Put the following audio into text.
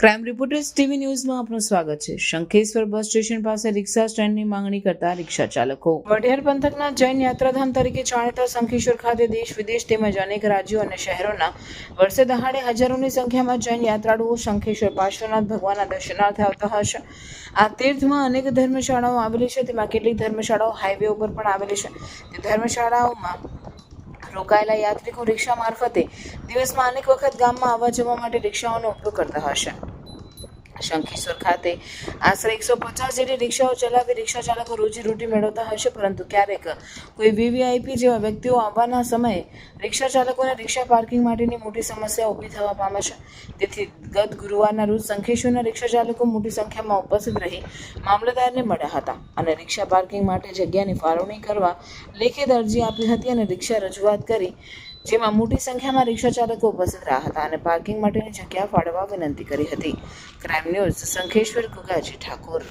Crime reporters TV ન્યૂઝમાં આપનું સ્વાગત છે. શંખેશ્વર બસ સ્ટેશન પાસે રિક્ષા સ્ટેન્ડની માંગણી કરતા રિક્ષા ચાલકો. વઢિયાર પંથકના જૈન યાત્રાધામ તરીકે જાણીતા શંખેશ્વર ખાતે દેશ વિદેશ તેમજ અનેક રાજ્યો અને શહેરોના વર્ષે દહાડે હજારોની સંખ્યામાં જૈન યાત્રાળુઓ શંખેશ્વર પાર્શ્વનાથ ભગવાનના દર્શનાર્થે આવતા હશે. આ તીર્થમાં અનેક ધર્મશાળાઓ આવેલી છે. તેમાં કેટલીક ધર્મશાળાઓ હાઈવે ઉપર પણ આવેલી છે. તે ધર્મશાળાઓમાં રોકાયેલા યાત્રિકો રિક્ષા મારફતે દિવસમાં અનેક વખત ગામમાં આવવા જવા માટે રિક્ષાઓનો ઉપયોગ કરતા હશે. શંખેશ્વર ખાતે. આશરે એકસો પચાસ જેટલી રિક્ષાઓ ચલાવી રિક્ષા ચાલકો રોજીરોટી મેળવતા હશે પરંતુ ક્યારેક કોઈ વીવીઆઈપી જેવા વ્યક્તિઓ આવવાના સમયે રિક્ષા ચાલકોને રિક્ષા પાર્કિંગ માટેની મોટી સમસ્યા ઊભી થવા પામે છે. તેથી ગત ગુરુવારના રોજ શંખેશ્વરના રિક્ષા ચાલકો મોટી સંખ્યામાં ઉપસ્થિત રહી મામલતદારને મળ્યા હતા અને રિક્ષા પાર્કિંગ માટે જગ્યાની ફાળવણી કરવા લેખિત અરજી આપી હતી અને રિક્ષા રજૂઆત કરી જેમાં મોટી સંખ્યામાં રિક્ષા ચાલકો ઉપસ્થિત રહ્યા હતા અને પાર્કિંગ માટેની જગ્યા ફાળવવા વિનંતી કરી હતી. Crime news Shankheshwar Gugaji Thakor.